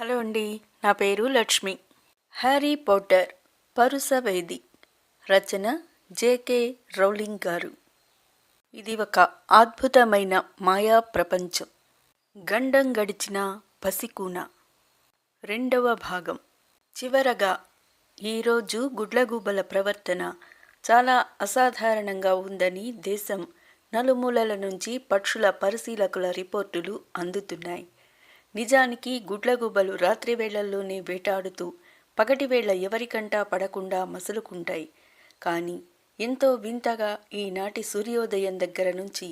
Hello అండి నా పేరు లక్ష్మి. హ్యారీ పోటర్ పరుసవేది రచన జేకే రౌలింగ్ గారు. ఇది ఒక అద్భుతమైన మాయా ప్రపంచం. గండం గడిచిన పసికూన. రెండవ భాగం. చివరగా ఈరోజు గుడ్లగూబల ప్రవర్తన చాలా అసాధారణంగా ఉందని దేశం నలుమూలల నుంచి పక్షుల పరిశీలకుల రిపోర్టులు అందుతున్నాయి. నిజానికి గుడ్లగుబ్బలు రాత్రి వేళల్లోనే వేటాడుతూ పగటివేళ ఎవరికంటా పడకుండా మసులుకుంటాయి. కానీ ఎంతో వింతగా ఈనాటి సూర్యోదయం దగ్గర నుంచి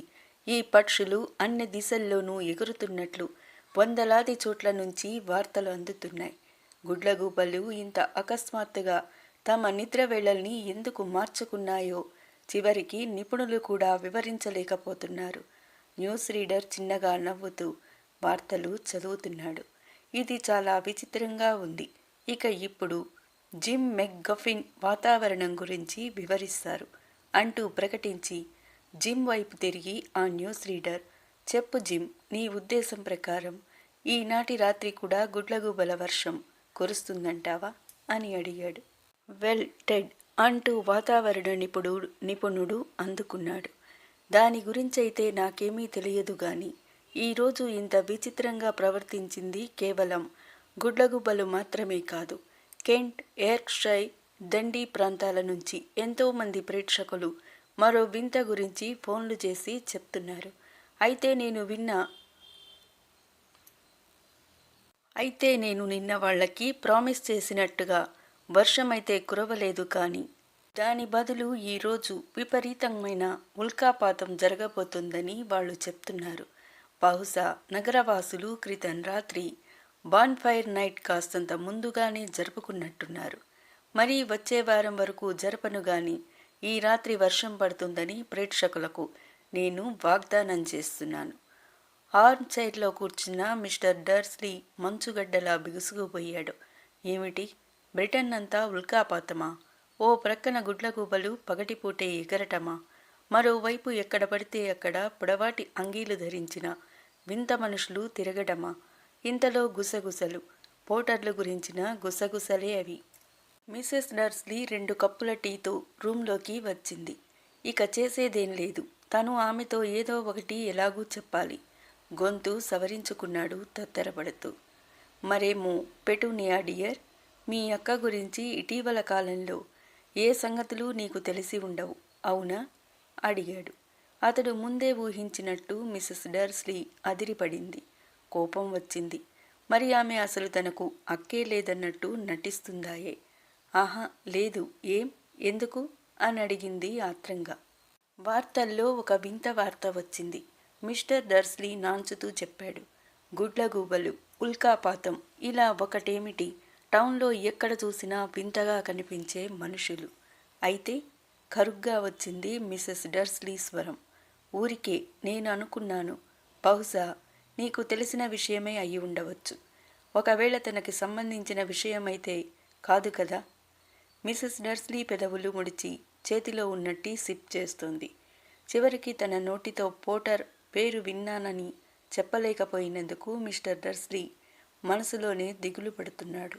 ఈ పక్షులు అన్ని దిశల్లోనూ ఎగురుతున్నట్లు వందలాది చోట్ల నుంచి వార్తలు అందుతున్నాయి. గుడ్లగూబలు ఇంత అకస్మాత్తుగా తమ నిద్ర వేళల్ని ఎందుకు మార్చుకున్నాయో చివరికి నిపుణులు కూడా వివరించలేకపోతున్నారు. న్యూస్ రీడర్ చిన్నగా నవ్వుతూ వార్తలు చదువుతున్నాడు. ఇది చాలా విచిత్రంగా ఉంది. ఇక ఇప్పుడు జిమ్ మెగ్గఫిన్ వాతావరణం గురించి వివరిస్తారు. అంటూ ప్రకటించి జిమ్ వైపు తిరిగి ఆ న్యూస్ రీడర్ చెప్పు జిమ్ నీ ఉద్దేశం ప్రకారం ఈనాటి రాత్రి కూడా గుడ్లగూబల వర్షం కురుస్తుందంటావా? అని అడిగాడు. వెల్ టెడ్ అంటూ వాతావరణ నిపుణుడు నిపుణుడు అందుకున్నాడు. దాని గురించైతే నాకేమీ తెలియదు గాని ఈరోజు ఇంత విచిత్రంగా ప్రవర్తించింది కేవలం గుడ్లగుబ్బలు మాత్రమే కాదు. కెంట్ ఎర్క్షై దండి ప్రాంతాల నుంచి ఎంతోమంది ప్రేక్షకులు మరో వింత గురించి ఫోన్లు చేసి చెప్తున్నారు. అయితే నేను విన్న అయితే నేను నిన్న వాళ్ళకి ప్రామిస్ చేసినట్టుగా వర్షమైతే కురవలేదు కానీ దాని బదులు ఈరోజు విపరీతమైన ఉల్కాపాతం జరగబోతుందని వాళ్ళు చెప్తున్నారు. బహుశా నగరవాసులు క్రితం రాత్రి బాన్ఫైర్ నైట్ కాస్తంత ముందుగానే జరుపుకున్నట్టున్నారు. మరి వచ్చే వారం వరకు జరపను గాని ఈ రాత్రి వర్షం పడుతుందని ప్రేక్షకులకు నేను వాగ్దానం చేస్తున్నాను. ఆర్మ్ చైర్లో కూర్చున్న మిస్టర్ డర్స్లీ మంచుగడ్డలా బిగుసుకుపోయాడు. ఏమిటి? బ్రిటన్ అంతా ఉల్కాపాతమా? ఓ ప్రక్కన గుడ్లగూబలు పగటిపూటే ఎగరటమా? మరోవైపు ఎక్కడ పడితే అక్కడ పొడవాటి అంగీలు ధరించిన వింత మనుషులు తిరగడమా? ఇంతలో గుసగుసలు. పోటర్లు గురించిన గుసగుసలే అవి. మిసెస్ నర్స్లీ రెండు కప్పుల టీతో రూంలోకి వచ్చింది. ఇక చేసేదేం లేదు. తను ఆమెతో ఏదో ఒకటి ఎలాగూ చెప్పాలి. గొంతు సవరించుకున్నాడు తత్తరపడుతూ. మరేమో పెటునియా డియర్ మీ అక్క గురించి ఇటీవల కాలంలో ఏ సంగతులు నీకు తెలిసి ఉండవు అవునా? అడిగాడు. అతడు ముందే ఊహించినట్టు మిసెస్ డర్స్లీ అదిరిపడింది. కోపం వచ్చింది. మరి ఆమె అసలు తనకు అక్కే లేదన్నట్టు నటిస్తుందాయే? ఆహా లేదు. ఏం? ఎందుకు? అని అడిగింది ఆత్రంగా. వార్తల్లో ఒక వింత వార్త వచ్చింది. మిస్టర్ డర్స్లీ నాంచుతూ చెప్పాడు. గుడ్లగూబలు ఉల్కాపాతం ఇలా ఒకటేమిటి? టౌన్లో ఎక్కడ చూసినా వింతగా కనిపించే మనుషులు. అయితే కరుగ్గా వచ్చింది మిసెస్ డర్స్లీ స్వరం. ఊరికే నేను అనుకున్నాను బహుశా నీకు తెలిసిన విషయమే అయి ఉండవచ్చు. ఒకవేళ తనకి సంబంధించిన విషయమైతే కాదు కదా? మిసెస్ డర్స్లీ పెదవులు ముడిచి చేతిలో ఉన్నట్టి సిప్ చేస్తుంది. చివరికి తన నోటితో పోటర్ పేరు విన్నానని చెప్పలేకపోయినందుకు మిస్టర్ డర్స్లీ మనసులోనే దిగులు పడుతున్నాడు.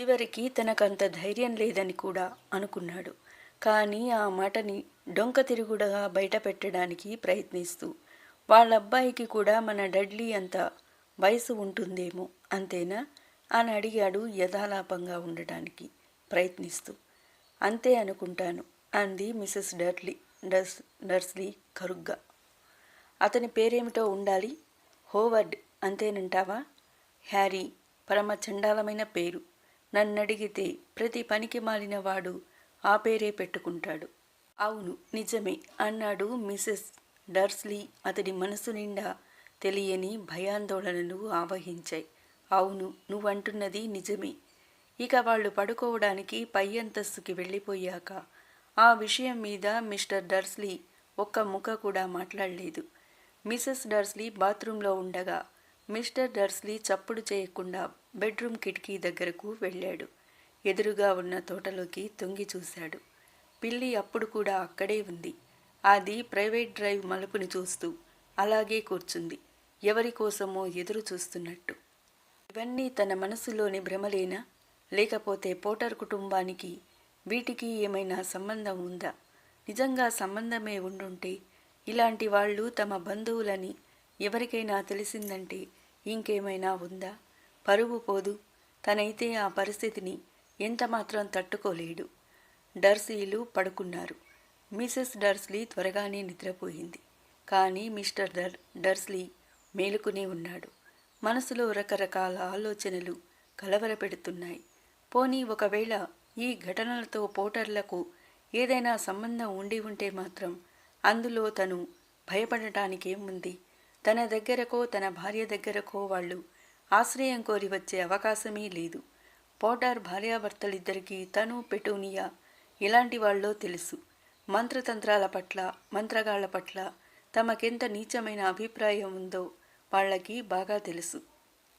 చివరికి తనకంత ధైర్యం లేదని కూడా అనుకున్నాడు. కానీ ఆ మాటని డొంక తిరుగుడుగా బయట పెట్టడానికి ప్రయత్నిస్తూ వాళ్ళ అబ్బాయికి కూడా మన డడ్లీ అంత వయసు ఉంటుందేమో అంతేనా? అని అడిగాడు యథాలాపంగా ఉండటానికి ప్రయత్నిస్తూ. అంతే అనుకుంటాను అంది మిసెస్ డర్లీ డర్స్ డర్స్లీ కరుగ్గా. అతని పేరేమిటో ఉండాలి? హోవర్డ్ అంతేనంటావా? హ్యారీ పరమ చండాలమైన పేరు. నన్నడిగితే ప్రతి పనికి మాలిన వాడు ఆ పేరే పెట్టుకుంటాడు. అవును నిజమే అన్నాడు మిసెస్ డర్స్లీ. అతడి మనసు నిండా తెలియని భయాందోళనలు ఆవహించాయి. అవును నువ్వంటున్నది నిజమే. ఇక వాళ్ళు పడుకోవడానికి పై అంతస్తుకి వెళ్ళిపోయాక ఆ విషయం మీద మిస్టర్ డర్స్లీ ఒక్క ముఖ కూడా మాట్లాడలేదు. మిసెస్ డర్స్లీ బాత్రూంలో ఉండగా మిస్టర్ డర్స్లీ చప్పుడు చేయకుండా బెడ్రూమ్ కిటికీ దగ్గరకు వెళ్ళాడు. ఎదురుగా ఉన్న తోటలోకి తొంగి చూశాడు. పిల్లి అప్పుడు కూడా అక్కడే ఉంది. అది ప్రైవేట్ డ్రైవ్ మలుపుని చూస్తూ అలాగే కూర్చుంది. ఎవరి కోసమో ఎదురు చూస్తున్నట్టు. ఇవన్నీ తన మనసులోని భ్రమలేనా? లేకపోతే పోటర్ కుటుంబానికి వీటికి ఏమైనా సంబంధం ఉందా? నిజంగా సంబంధమే ఉండుంటే ఇలాంటి వాళ్ళు తమ బంధువులని ఎవరికైనా తెలిసిందంటే ఇంకేమైనా ఉందా? పరువు పోదు. తనైతే ఆ పరిస్థితిని ఎంతమాత్రం తట్టుకోలేడు. డర్సీలు పడుకున్నారు. మిసెస్ డర్స్లీ త్వరగానే నిద్రపోయింది. కానీ మిస్టర్ డర్ డర్స్లీ మేలుకునే ఉన్నాడు. మనసులో రకరకాల ఆలోచనలు కలవరపెడుతున్నాయి. పోనీ ఒకవేళ ఈ ఘటనలతో పోటర్లకు ఏదైనా సంబంధం ఉండి ఉంటే మాత్రం అందులో తను భయపడటానికేముంది? తన దగ్గరకో తన భార్య దగ్గరకో వాళ్ళు ఆశ్రయం కోరి వచ్చే అవకాశమే లేదు. పోటార్ భార్యాభర్తలిద్దరికీ తను పెటూనియా ఇలాంటి వాళ్ళో తెలుసు. మంత్రతంత్రాల పట్ల మంత్రగాళ్ళ పట్ల తమకెంత నీచమైన అభిప్రాయం ఉందో వాళ్ళకి బాగా తెలుసు.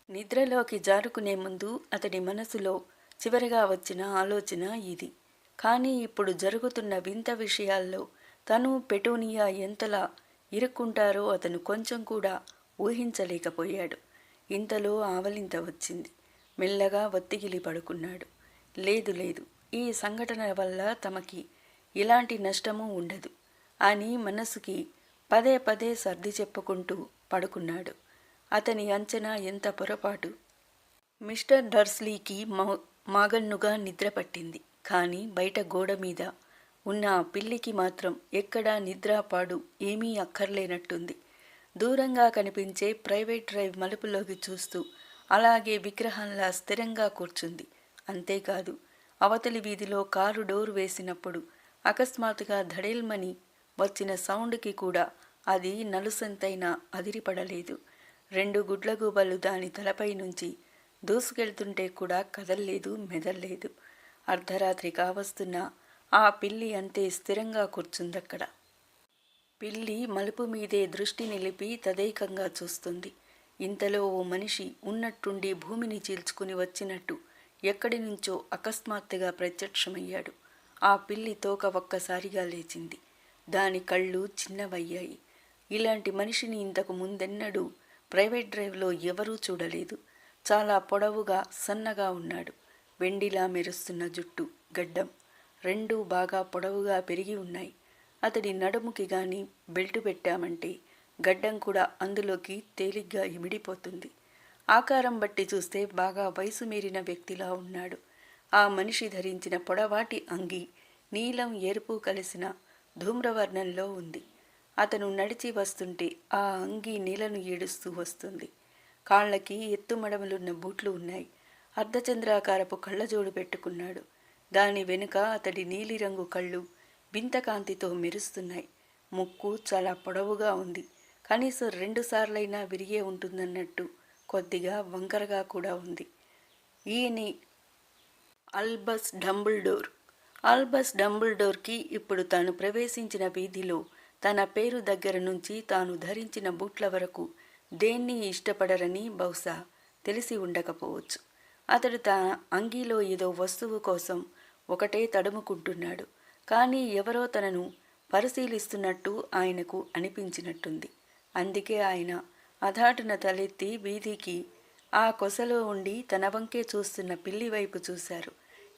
నిద్రలోకి జారుకునే ముందు అతడి మనసులో చివరిగా వచ్చిన ఆలోచన ఇది. కానీ ఇప్పుడు జరుగుతున్న వింత విషయాల్లో తను పెటోనియా ఎంతలా ఇరుక్కుంటారో అతను కొంచెం కూడా ఊహించలేకపోయాడు. ఇంతలో ఆవలింత వచ్చింది. మెల్లగా ఒత్తిగిలి పడుకున్నాడు. లేదు లేదు ఈ సంఘటన వల్ల తమకి ఇలాంటి నష్టము ఉండదు అని మనసుకి పదే పదే సర్ది చెప్పుకుంటూ పడుకున్నాడు. అతని అంచనా ఎంత పొరపాటు? మిస్టర్ డర్స్లీకి మాగన్నుగా నిద్ర పట్టింది. కానీ బయట గోడ మీద ఉన్న ఆ పిల్లికి మాత్రం ఎక్కడా నిద్రాపాడు ఏమీ అక్కర్లేనట్టుంది. దూరంగా కనిపించే ప్రైవేట్ డ్రైవ్ మలుపులోకి చూస్తూ అలాగే విగ్రహంలా స్థిరంగా కూర్చుంది. అంతేకాదు అవతలి వీధిలో కారు డోర్ వేసినప్పుడు అకస్మాత్తుగా ధడేల్మని వచ్చిన సౌండ్కి కూడా అది నలుసంతైనా అదిరిపడలేదు. రెండు గుడ్లగూబలు దాని తలపై నుంచి దూసుకెళ్తుంటే కూడా కదల్లేదు మెదల్లేదు. అర్ధరాత్రి కావస్తున్న ఆ పిల్లి అంతే స్థిరంగా కూర్చుందక్కడ. పిల్లి మలుపు మీదే దృష్టి నిలిపి తదేకంగా చూస్తుంది. ఇంతలో ఓ మనిషి ఉన్నట్టుండి భూమిని చీల్చుకుని వచ్చినట్టు ఎక్కడి నుంచో అకస్మాత్తుగా ప్రత్యక్షమయ్యాడు. ఆ పిల్లి తోక ఒక్కసారిగా లేచింది. దాని కళ్ళు చిన్నవయ్యాయి. ఇలాంటి మనిషిని ఇంతకు ముందెన్నడూ ప్రైవేట్ డ్రైవ్లో ఎవరూ చూడలేదు. చాలా పొడవుగా సన్నగా ఉన్నాడు. వెండిలా మెరుస్తున్న జుట్టు గడ్డం రెండూ బాగా పొడవుగా పెరిగి ఉన్నాయి. అతడి నడుముకి గాని బెల్టు పెట్టామంటే గడ్డం కూడా అందులోకి తేలిగ్గా ఇమిడిపోతుంది. ఆకారం బట్టి చూస్తే బాగా వయసు మీరిన వ్యక్తిలా ఉన్నాడు. ఆ మనిషి ధరించిన పొడవాటి అంగి నీలం ఎరుపు కలిసిన ధూమ్రవర్ణంలో ఉంది. అతను నడిచి వస్తుంటే ఆ అంగి నీలను ఏడుస్తూ వస్తుంది. కాళ్ళకి ఎత్తుమడములున్న బూట్లు ఉన్నాయి. అర్ధచంద్రాకారపు కళ్ళజోడు పెట్టుకున్నాడు. దాని వెనుక అతడి నీలిరంగు కళ్ళు వింతకాంతితో మెరుస్తున్నాయి. ముక్కు చాలా పొడవుగా ఉంది. కనీసం రెండు సార్లైనా విరిగే ఉంటుందన్నట్టు కొద్దిగా వంకరగా కూడా ఉంది. ఈయని అల్బస్ డంబుల్డోర్. ఆల్బస్ డంబుల్డోర్కి ఇప్పుడు తాను ప్రవేశించిన వీధిలో తన పేరు దగ్గర నుంచి తాను ధరించిన బూట్ల వరకు దేన్ని ఇష్టపడరని బహుశా తెలిసి ఉండకపోవచ్చు. అతడు తన అంగీలో ఏదో వస్తువు కోసం ఒకటే తడుముకుంటున్నాడు. కానీ ఎవరో తనను పరిశీలిస్తున్నట్టు ఆయనకు అనిపించినట్టుంది. అందుకే ఆయన అధాటున తలెత్తి వీధికి ఆ కొసలో ఉండి తన వంకే చూస్తున్న పిల్లి వైపు చూశారు.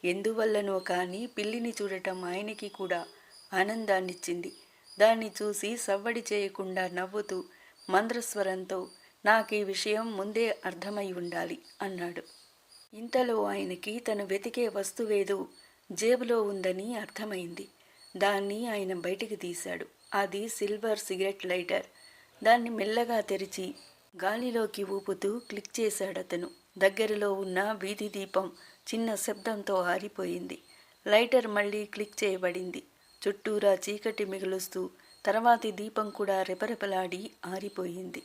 ఎందువల్లనో కానీ పిల్లిని చూడటం ఆయనకి కూడా ఆనందాన్నిచ్చింది. దాన్ని చూసి సవ్వడి చేయకుండా నవ్వుతూ మంద్రస్వరంతో నాకు ఈ విషయం ముందే అర్థమై ఉండాలి అన్నాడు. ఇంతలో ఆయనకి తను వెతికే వస్తువేదో జేబులో ఉందని అర్థమైంది. దాన్ని ఆయన బయటికి తీశాడు. అది సిల్వర్ సిగరెట్ లైటర్. దాన్ని మెల్లగా తెరిచి గాలిలోకి ఊపుతూ క్లిక్ చేశాడతను. దగ్గరలో ఉన్న వీధి దీపం చిన్న శబ్దంతో ఆరిపోయింది. లైటర్ మళ్ళీ క్లిక్ చేయబడింది. చుట్టూరా చీకటి మిగులుస్తూ తర్వాతి దీపం కూడా రెపరెపలాడి ఆరిపోయింది.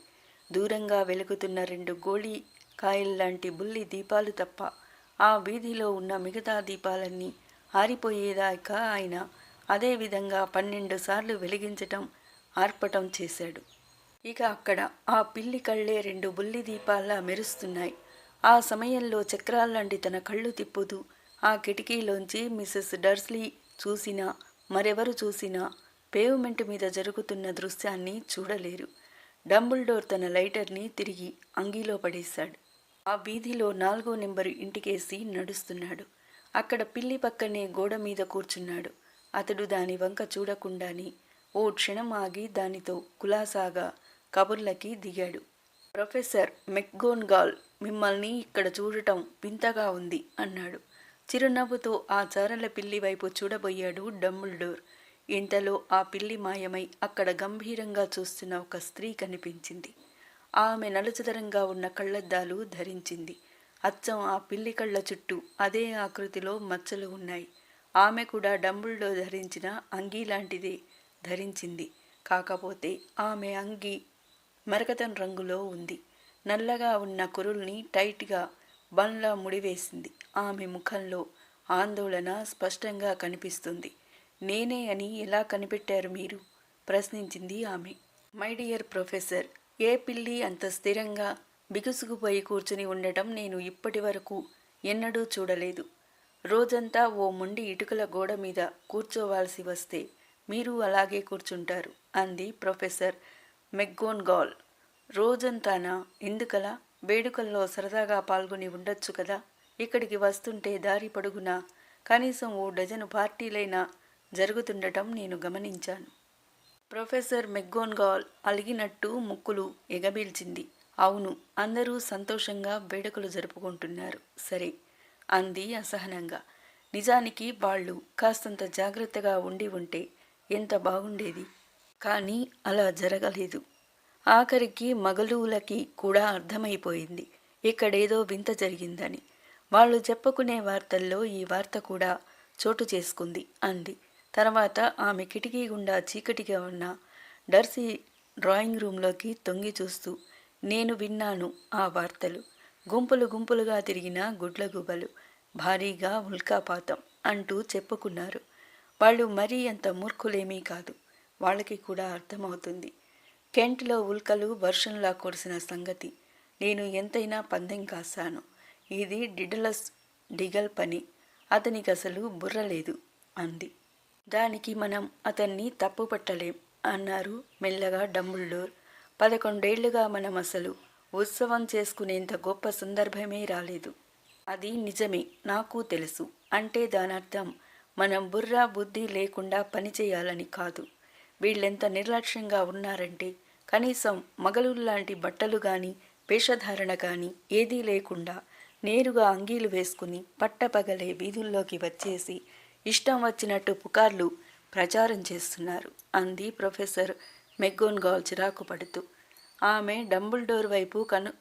దూరంగా వెలుగుతున్న రెండు గోళీ కాయల్లాంటి బుల్లి దీపాలు తప్ప ఆ వీధిలో ఉన్న మిగతా దీపాలన్నీ ఆరిపోయేదాకా ఆయన అదేవిధంగా పన్నెండు సార్లు వెలిగించటం ఆర్పటం చేశాడు. ఇక అక్కడ ఆ పిల్లి కళ్ళే రెండు బుల్లి దీపాల్లా మెరుస్తున్నాయి. ఆ సమయంలో చక్రాల్లాంటి తన కళ్ళు తిప్పుతూ ఆ కిటికీలోంచి మిసెస్ డర్స్లీ చూసినా మరెవరు చూసినా పేవ్మెంట్ మీద జరుగుతున్న దృశ్యాన్ని చూడలేరు. డంబుల్డోర్ తన లైటర్ని తిరిగి అంగీలో పడేశాడు. ఆ వీధిలో నాలుగో నెంబరు ఇంటికేసి నడుస్తున్నాడు. అక్కడ పిల్లి పక్కనే గోడ మీద కూర్చున్నాడు. అతడు దాని వంక చూడకుండానే ఓ క్షణం ఆగి దానితో కులాసాగా కబుర్లకి దిగాడు. ప్రొఫెసర్ మెక్గోన్గాల్ మిమ్మల్ని ఇక్కడ చూడటం వింతగా ఉంది అన్నాడు. చిరునవ్వుతో ఆ చారల పిల్లి వైపు చూడబోయాడు డమ్ముల్డోర్ ఇంతలో ఆ పిల్లి మాయమై అక్కడ గంభీరంగా చూస్తున్న ఒక స్త్రీ కనిపించింది. ఆమె నలుచదరంగా ఉన్న కళ్ళద్దాలు ధరించింది. అచ్చం ఆ పిల్లి కళ్ళ చుట్టూ అదే ఆకృతిలో మచ్చలు ఉన్నాయి. ఆమె కూడా డంబుల్లో ధరించిన అంగీ లాంటిదే ధరించింది. కాకపోతే ఆమె అంగీ మరకతం రంగులో ఉంది. నల్లగా ఉన్న కురుల్ని టైట్గా బండ్లా ముడివేసింది. ఆమె ముఖంలో ఆందోళన స్పష్టంగా కనిపిస్తుంది. నేనే అని ఎలా కనిపెట్టారు మీరు? ప్రశ్నించింది ఆమె. మై డియర్ ప్రొఫెసర్ ఏ పిల్లి అంత స్థిరంగా బిగుసుకుపోయి కూర్చుని ఉండటం నేను ఇప్పటి వరకు ఎన్నడూ చూడలేదు. రోజంతా ఓ మొండి ఇటుకల గోడ మీద కూర్చోవాల్సి వస్తే మీరు అలాగే కూర్చుంటారు అంది ప్రొఫెసర్ మెగ్గోన్గాల్ రోజంతానా ఎందుకలా? వేడుకల్లో సరదాగా పాల్గొని ఉండొచ్చు కదా? ఇక్కడికి వస్తుంటే దారి పొడుగునా? కనీసం ఓ డజను పార్టీలైనా జరుగుతుండటం నేను గమనించాను. ప్రొఫెసర్ మెగ్గోన్గాల్ అలిగినట్టు ముక్కులు ఎగబీల్చింది. అవును అందరూ సంతోషంగా వేడుకలు జరుపుకుంటున్నారు. సరే అంది అసహనంగా. నిజానికి వాళ్ళు కాస్తంత జాగ్రత్తగా ఉండి ఉంటే ఎంత బాగుండేది? కానీ అలా జరగలేదు. ఆఖరికి మగలువులకి కూడా అర్థమైపోయింది. ఇక్కడేదో వింత జరిగిందని. వాళ్ళు చెప్పుకునే వార్తల్లో ఈ వార్త కూడా చోటు చేసుకుంది అంది. తర్వాత ఆమె కిటికీ గుండా చీకటిగా ఉన్న డర్సీ డ్రాయింగ్ రూంలోకి తొంగి చూస్తూ నేను విన్నాను ఆ వార్తలు. గుంపులు గుంపులుగా తిరిగిన గుడ్లగుబలు భారీగా ఉల్కాపాతం అంటూ చెప్పుకున్నారు. వాళ్ళు మరీ అంత మూర్ఖులేమీ కాదు. వాళ్ళకి కూడా అర్థమవుతుంది. కెంట్లో ఉల్కలు వర్షంలా కురిసిన సంగతి. నేను ఎంతైనా పందెం కాశాను. ఇది డిడలస్ డిగల్ పని. అతనికి అసలు బుర్ర లేదు అంది. దానికి మనం అతన్ని తప్పుపట్టలేం అన్నారు మెల్లగా డమ్ముల్డోర్ పదకొండేళ్ళుగా మనం అసలు ఉత్సవం చేసుకునేంత గొప్ప సందర్భమే రాలేదు. అది నిజమే నాకు తెలుసు. అంటే దానర్థం మనం బుర్ర బుద్ధి లేకుండా పనిచేయాలని కాదు. వీళ్ళెంత నిర్లక్ష్యంగా ఉన్నారంటే కనీసం మగలుల్లాంటి బట్టలు గాని వేషధారణ కానీ ఏదీ లేకుండా నేరుగా అంగీలు వేసుకుని పట్టపగలే వీధుల్లోకి వచ్చేసి ఇష్టం వచ్చినట్టు పుకార్లు ప్రచారం చేస్తున్నారు అంది ప్రొఫెసర్ మెగ్గోన్గాల్ చిరాకు పడుతూ ఆమె డంబుల్డోర్ వైపు కను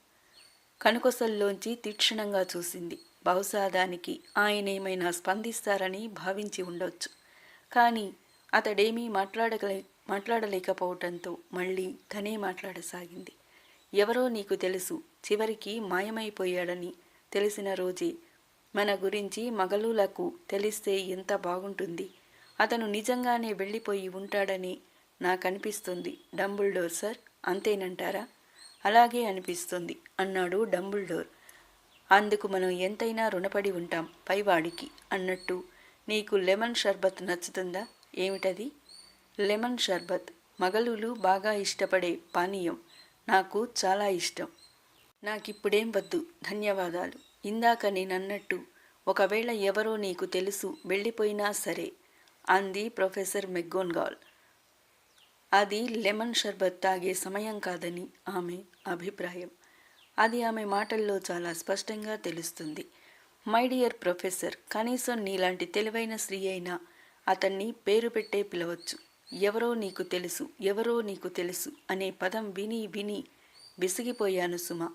కనుకొసల్లోంచి తీక్షణంగా చూసింది. బహుశా దానికి ఆయన ఏమైనా స్పందిస్తారని భావించి ఉండొచ్చు. కానీ అతడేమీ మాట్లాడగలే మాట్లాడలేకపోవటంతో మళ్ళీ తనే మాట్లాడసాగింది. ఎవరో నీకు తెలుసు చివరికి మాయమైపోయాడని తెలిసిన రోజే మన గురించి మగలులకు తెలిస్తే ఎంత బాగుంటుంది. అతను నిజంగానే వెళ్ళిపోయి ఉంటాడని నాకనిపిస్తుంది. Dumbledore sir అంతేనంటారా? అలాగే అనిపిస్తుంది అన్నాడు డంబుల్డోర్. అందుకు మనం ఎంతైనా రుణపడి ఉంటాం పైవాడికి అన్నట్టు. నీకు లెమన్ షర్బత్ నచ్చుతుందా? ఏమిటది? లెమన్ షర్బత్ మగలులు బాగా ఇష్టపడే పానీయం నాకు చాలా ఇష్టం. నాకిప్పుడేం వద్దు ధన్యవాదాలు. ఇందాక నేనన్నట్టు ఒకవేళ ఎవరో నీకు తెలుసు వెళ్ళిపోయినా సరే అంది ప్రొఫెసర్ మెగ్గోన్గాల్ అది లెమన్ షర్బత్ తాగే సమయం కాదని ఆమె అభిప్రాయం. అది ఆమె మాటల్లో చాలా స్పష్టంగా తెలుస్తుంది. మై డియర్ ప్రొఫెసర్ కనీసం నీలాంటి తెలివైన స్త్రీ అయినా అతన్ని పేరు పెట్టే పిలవచ్చు. ఎవరో నీకు తెలుసు ఎవరో నీకు తెలుసు అనే పదం విని విని విసిగిపోయాను సుమ.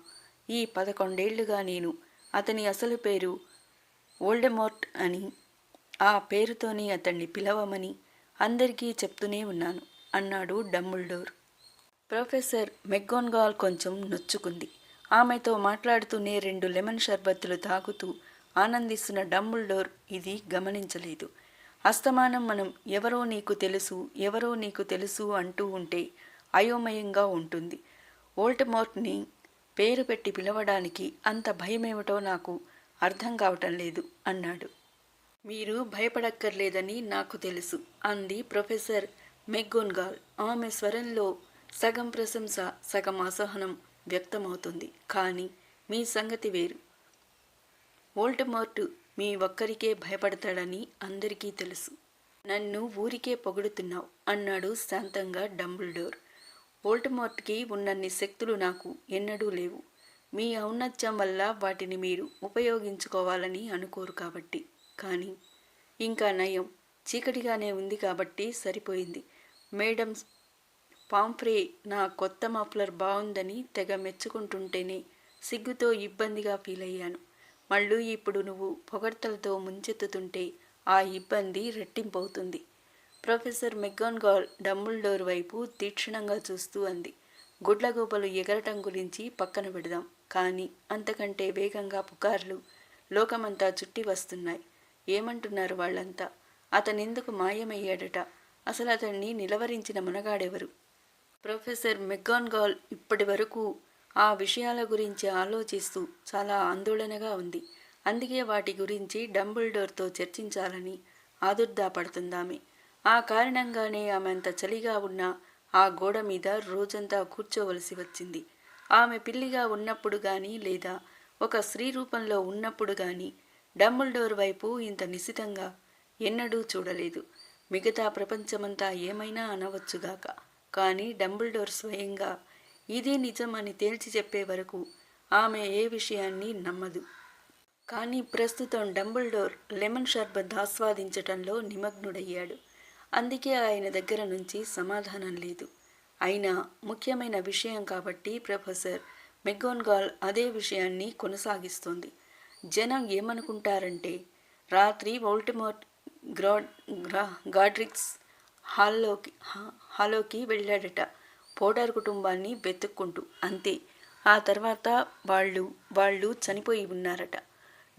ఈ పదకొండేళ్ళుగా నేను అతని అసలు పేరు ఓల్డెమోర్ట్ అని ఆ పేరుతోనే అతన్ని పిలవమని అందరికీ చెప్తూనే ఉన్నాను అన్నాడు డమ్ముల్డోర్. ప్రొఫెసర్ మెగ్గోన్గాల్ కొంచెం నొచ్చుకుంది. ఆమెతో మాట్లాడుతూనే రెండు లెమన్ షర్బత్తులు తాగుతూ ఆనందిస్తున్న డమ్ముల్డోర్ ఇది గమనించలేదు. అస్తమానం మనం ఎవరో నీకు తెలుసు ఎవరో నీకు తెలుసు అంటూ ఉంటే అయోమయంగా ఉంటుంది. ఓల్టమోర్ట్ని పేరు పెట్టి పిలవడానికి అంత భయమేమిటో నాకు అర్థం కావటం లేదు అన్నాడు. మీరు భయపడక్కర్లేదని నాకు తెలుసు అంది ప్రొఫెసర్ మెగ్గోన్గాల్. ఆమె స్వరంలో సగం ప్రశంస సగం అసహనం వ్యక్తమవుతుంది కానీ మీ సంగతి వేరు. వోల్టమోర్ట్ మీ ఒక్కరికే భయపడతాడని అందరికీ తెలుసు. నన్ను ఊరికే పొగుడుతున్నావు అన్నాడు శాంతంగా డంబుల్డోర్. వోల్టమోర్ట్కి ఉన్నన్ని శక్తులు నాకు ఎన్నడూ లేవు. మీ ఔన్నత్యం వల్ల వాటిని మీరు ఉపయోగించుకోవాలని అనుకోరు కాబట్టి. కానీ ఇంకా నయం. చీకటిగానే ఉంది కాబట్టి సరిపోయింది. మేడం పాంఫ్రే నా కొత్త మఫ్లర్ బాగుందని తెగ మెచ్చుకుంటుంటేనే సిగ్గుతో ఇబ్బందిగా ఫీల్ అయ్యాను మళ్ళీ ఇప్పుడు నువ్వు పొగడ్తలతో ముంచెత్తుతుంటే ఆ ఇబ్బంది రెట్టింపవుతుంది. ప్రొఫెసర్ మెగ్గాన్గాల్ డమ్ముల్డోర్ వైపు తీక్షణంగా చూస్తూ అంది. గుడ్లగూబలు ఎగరటం గురించి పక్కన పెడదాం. కానీ అంతకంటే వేగంగా పుకార్లు లోకమంతా చుట్టి వస్తున్నాయి. ఏమంటున్నారు వాళ్ళంతా? అతనెందుకు మాయమయ్యాడట? అసలు అతన్ని నిలవరించిన మునగాడెవరు? ప్రొఫెసర్ మెగ్గాన్గాల్ ఇప్పటి వరకు ఆ విషయాల గురించి ఆలోచిస్తూ చాలా ఆందోళనగా ఉంది. అందుకే వాటి గురించి డంబుల్డోర్తో చర్చించాలని ఆదుర్దాపడుతుందామె. ఆ కారణంగానే ఆమె అంత చలిగా ఉన్న ఆ గోడ మీద రోజంతా కూర్చోవలసి వచ్చింది. ఆమె పిల్లిగా ఉన్నప్పుడు కానీ లేదా ఒక స్త్రీ రూపంలో ఉన్నప్పుడు కానీ డమ్ముల్డోర్ వైపు ఇంత నిశితంగా ఎన్నడూ చూడలేదు. మిగతా ప్రపంచమంతా ఏమైనా అనవచ్చుగాక. కానీ డంబుల్డోర్ స్వయంగా ఇదే నిజం అని తేల్చి చెప్పే వరకు ఆమె ఏ విషయాన్ని నమ్మదు. కానీ ప్రస్తుతం డంబుల్డోర్ లెమన్ షర్బత్ ఆస్వాదించటంలో నిమగ్నుడయ్యాడు. అందుకే ఆయన దగ్గర నుంచి సమాధానం లేదు. అయినా ముఖ్యమైన విషయం కాబట్టి ప్రొఫెసర్ మెగ్గోన్గాల్ అదే విషయాన్ని కొనసాగిస్తోంది. జనం ఏమనుకుంటారంటే రాత్రి వోల్టమోర్ గ్రా గాడ్రిక్స్ హాల్లోకి హాలోకి వెళ్ళాడట. పోటార్ కుటుంబాన్ని వెతుక్కుంటూ అంతే. ఆ తర్వాత వాళ్ళు వాళ్ళు చనిపోయి ఉన్నారట.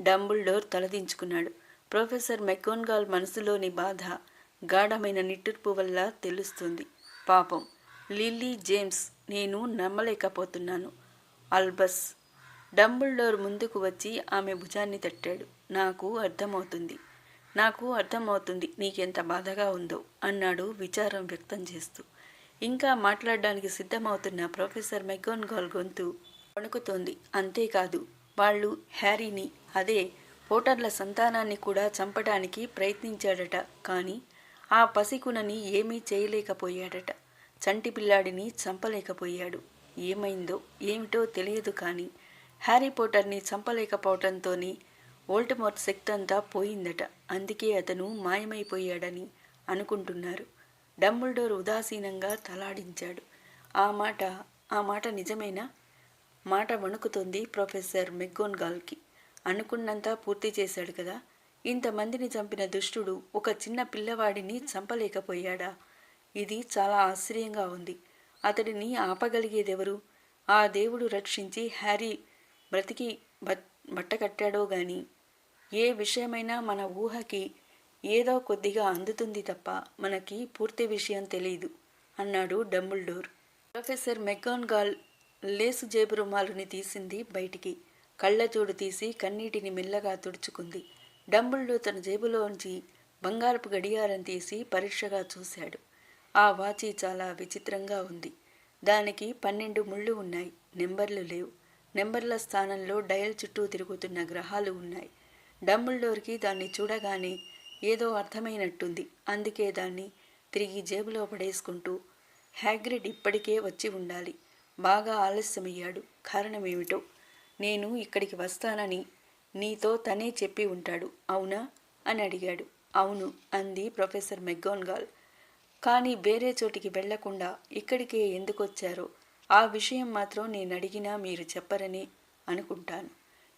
డంబుల్డోర్ తలదించుకున్నాడు. ప్రొఫెసర్ మెక్కోన్గాల్ మనసులోని బాధ గాఢమైన నిట్టూర్పు వల్ల తెలుస్తుంది. పాపం. లిల్లీ జేమ్స్ నేను నమ్మలేకపోతున్నాను. అల్బస్ డంబుల్డోర్ ముందుకు వచ్చి ఆమె భుజాన్ని తట్టాడు. నాకు అర్థమవుతుంది. నాకు అర్థమవుతుంది నీకెంత బాధగా ఉందో అన్నాడు విచారం వ్యక్తం చేస్తూ. ఇంకా మాట్లాడడానికి సిద్ధమవుతున్న ప్రొఫెసర్ మెగ్గోన్గాల్ గొంతు వణుకుతోంది. అంతేకాదు వాళ్ళు హ్యారీని అదే పోటర్ల సంతానాన్ని కూడా చంపడానికి ప్రయత్నించాడట. కానీ ఆ పసికునని ఏమీ చేయలేకపోయాడట. చంటి పిల్లాడిని చంపలేకపోయాడు. ఏమైందో ఏమిటో తెలియదు కానీ హ్యారీ పోటర్ని చంపలేకపోవటంతోని వోల్టమోర్ శక్తి అంతా పోయిందట. అందుకే అతను మాయమైపోయాడని అనుకుంటున్నారు. డంబుల్డోర్ ఉదాసీనంగా తలాడించాడు. ఆ మాట ఆ మాట నిజమేనా? మాట వణుకుతోంది ప్రొఫెసర్ మెగ్గోన్గాల్కి అనుకున్నంత పూర్తి చేశాడు కదా? ఇంతమందిని చంపిన దుష్టుడు ఒక చిన్న పిల్లవాడిని చంపలేకపోయాడా? ఇది చాలా ఆశ్చర్యంగా ఉంది. అతడిని ఆపగలిగేదెవరు? ఆ దేవుడు రక్షించి హ్యారీ బ్రతికి బట్టకట్టాడో గాని? ఏ విషయమైనా మన ఊహకి ఏదో కొద్దిగా అందుతుంది తప్ప మనకి పూర్తి విషయం తెలియదు అన్నాడు డంబుల్డోర్. ప్రొఫెసర్ మెగ్గాన్గాల్ లేసు జేబు రుమాలుని తీసింది బయటికి కళ్ళచూడు తీసి కన్నీటిని మెల్లగా తుడుచుకుంది. డంబుల్డోర్ తన జేబులోంచి బంగారపు గడియారం తీసి పరీక్షగా చూశాడు. ఆ వాచి చాలా విచిత్రంగా ఉంది. దానికి పన్నెండు ముళ్ళు ఉన్నాయి నెంబర్లు లేవు. నెంబర్ల స్థానంలో డయల్ చుట్టూ తిరుగుతున్న గ్రహాలు ఉన్నాయి. డంబుల్డోర్కి దాన్ని చూడగానే ఏదో అర్థమైనట్టుంది. అందుకే దాన్ని తిరిగి జేబులో పడేసుకుంటూ హ్యాగ్రిడ్ ఇప్పటికే వచ్చి ఉండాలి. బాగా ఆలస్యమయ్యాడు. కారణమేమిటో? నేను ఇక్కడికి వస్తానని నీతో తనే చెప్పి ఉంటాడు. అవునా? అని అడిగాడు. అవును అంది ప్రొఫెసర్ మెగ్గోన్గాల్ కానీ వేరే చోటికి వెళ్ళకుండా ఇక్కడికే ఎందుకొచ్చారో? ఆ విషయం మాత్రం నేను అడిగినా మీరు చెప్పరని అనుకుంటాను.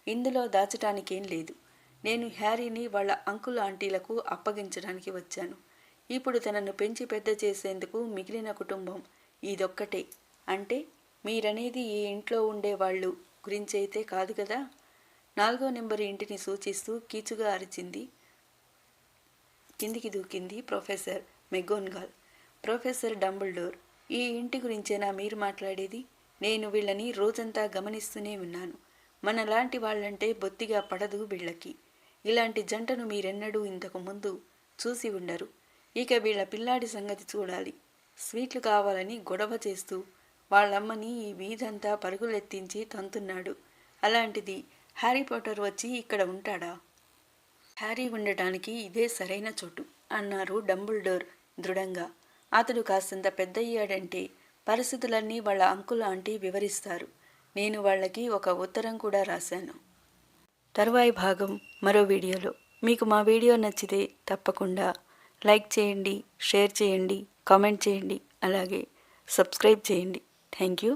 ఇందులో దాచటానికేం లేదు. నేను హ్యారీని వాళ్ళ అంకుల్ ఆంటీలకు అప్పగించడానికి వచ్చాను. ఇప్పుడు తనను పెంచి పెద్ద చేసేందుకు మిగిలిన కుటుంబం ఇదొక్కటే. అంటే మీరనేది ఈ ఇంట్లో ఉండే వాళ్ళు గురించి అయితే కాదు కదా? నాలుగో నెంబర్ ఇంటిని సూచిస్తూ కీచుగా అరిచింది. కిందికి దూకింది ప్రొఫెసర్ మెగోన్గాల్. ప్రొఫెసర్ డంబుల్డోర్ ఈ ఇంటి గురించేనా మీరు మాట్లాడేది? నేను వీళ్ళని రోజంతా గమనిస్తూనే ఉన్నాను. మనలాంటి వాళ్ళంటే బొత్తిగా పడదు వీళ్ళకి. ఇలాంటి జంటను మీరెన్నడూ ఇంతకు ముందు చూసి ఉండరు. ఇక వీళ్ళ పిల్లాడి సంగతి చూడాలి. స్వీట్లు కావాలని గొడవ చేస్తూ వాళ్ళమ్మని ఈ వీధంతా పరుగులెత్తించి తంతున్నాడు. అలాంటిది హ్యారీ పాటర్ వచ్చి ఇక్కడ ఉంటాడా? హ్యారీ ఉండటానికి ఇదే సరైన చోటు అన్నారు డంబుల్డోర్ దృఢంగా. అతడు కాస్తంత పెద్దయ్యాడంటే పరిస్థితులన్నీ వాళ్ళ అంకుల్ ఆంటీ వివరిస్తారు. నేను వాళ్ళకి ఒక ఉత్తరం కూడా రాశాను. తరువాయి భాగం మరో వీడియోలో. మీకు మా వీడియో నచ్చితే తప్పకుండా లైక్ చేయండి షేర్ చేయండి కామెంట్ చేయండి అలాగే సబ్స్క్రైబ్ చేయండి. Thank you.